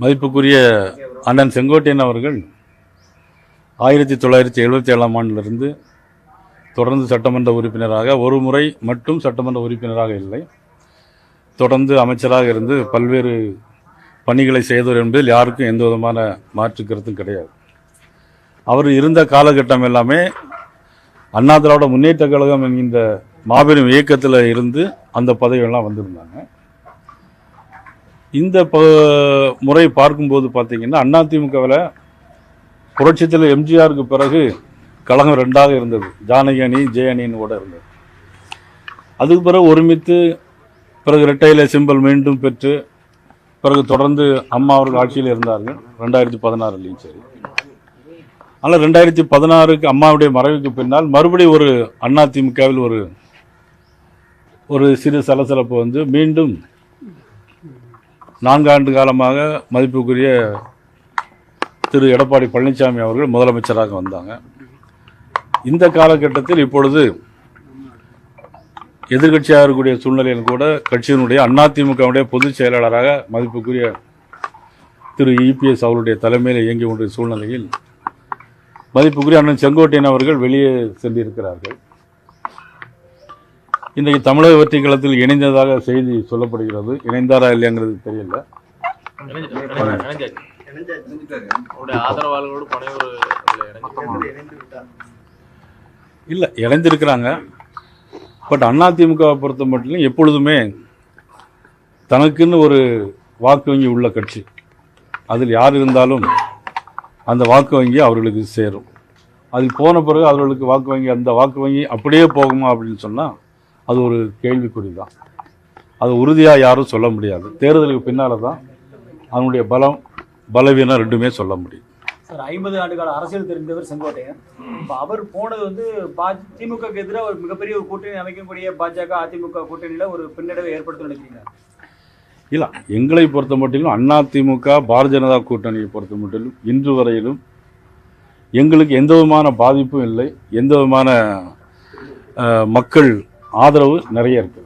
மதிப்புக்குரிய அண்ணன் செங்கோட்டையன் அவர்கள் ஆயிரத்தி தொள்ளாயிரத்தி எழுபத்தி ஏழாம் ஆண்டிலிருந்து தொடர்ந்து சட்டமன்ற உறுப்பினராக ஒரு முறை மட்டும் சட்டமன்ற உறுப்பினராக இல்லை. தொடர்ந்து அமைச்சராக இருந்து பல்வேறு பணிகளை செய்தவர் என்பதில் யாருக்கும் எந்த விதமான மாற்று கருத்தும் கிடையாது. அவர் இருந்த காலகட்டம் எல்லாமே அண்ணா திராவிட முன்னேற்ற கழகம் என்கின்ற மாபெரும் இயக்கத்தில் இருந்து அந்த பதவியெல்லாம் வந்திருந்தாங்க. இந்த ப முறை பார்க்கும்போது பார்த்திங்கன்னா அதிமுகவில் புரட்சித்தில் எம்ஜிஆருக்கு பிறகு கழகம் ரெண்டாக இருந்தது. ஜானகி அணி ஜெய அணின்னு கூட இருந்தது. அதுக்கு பிறகு ஒருமித்து பிறகு ரெட்டையில சிம்பல் மீண்டும் பெற்று பிறகு தொடர்ந்து அம்மா அவர்கள் ஆட்சியில் இருந்தார்கள். ரெண்டாயிரத்தி பதினாறுலையும் சரி. ஆனால் ரெண்டாயிரத்தி பதினாறுக்கு அம்மாவுடைய மறைவுக்கு பின்னால் மறுபடியும் ஒரு அதிமுகவில் ஒரு ஒரு சிறு சலசலப்பு வந்து மீண்டும் நான்காண்டு காலமாக மதிப்புக்குரிய திரு எடப்பாடி பழனிசாமி அவர்கள் முதலமைச்சராக வந்தாங்க. இந்த காலகட்டத்தில் இப்பொழுது எதிர்க்கட்சியாக இருக்கக்கூடிய சூழ்நிலையில் கூட கட்சியினுடைய அதிமுகவுடைய பொதுச் செயலாளராக மதிப்புக்குரிய திரு இபிஎஸ் அவருடைய தலைமையில் இயங்கி கொண்ட சூழ்நிலையில் மதிப்புக்குரிய அண்ணன் செங்கோட்டையன் அவர்கள் வெளியே சென்றிருக்கிறார்கள். இன்றைக்கு தமிழக வெற்றி களத்தில் இணைந்ததாக செய்தி சொல்லப்படுகிறது. இணைந்தாரா இல்லையாங்கிறது தெரியல. இல்லை இணைந்திருக்கிறாங்க. பட் அதிமுகவை பொறுத்த மட்டும் எப்பொழுதுமே தனக்குன்னு ஒரு வாக்கு வங்கி உள்ள கட்சி. அதில் யார் இருந்தாலும் அந்த வாக்கு வங்கி அவர்களுக்கு சேரும். அதில் போன பிறகு அவர்களுக்கு வாக்கு வங்கி அந்த வாக்கு வங்கி அப்படியே போகுமா அப்படின்னு சொன்னால் அது ஒரு கேள்விக்குறி தான் அது உறுதியாக யாரும் சொல்ல முடியாது. தேர்தலுக்கு பின்னால் தான் அதனுடைய பலம் பலவீனம் ரெண்டுமே சொல்ல முடியும். சார் ஐம்பது ஆண்டு கால அரசியல் தெரிந்தவர் செங்கோட்டையன். இப்போ அவர் போனது வந்து பா திமுகக்கு எதிராக ஒரு மிகப்பெரிய ஒரு கூட்டணி அமைக்கக்கூடிய பாஜக அதிமுக கூட்டணியில ஒரு பின்னடைவை ஏற்படுத்த நினைக்கிறீங்க இல்லை எங்களை பொறுத்த மட்டிலும் அதிமுக பாரதிய ஜனதா கூட்டணியை பொறுத்த மட்டிலும் இன்று வரையிலும் எங்களுக்கு எந்த விதமான பாதிப்பும் இல்லை. எந்த விதமான மக்கள் ஆதரவு நிறைய இருக்குது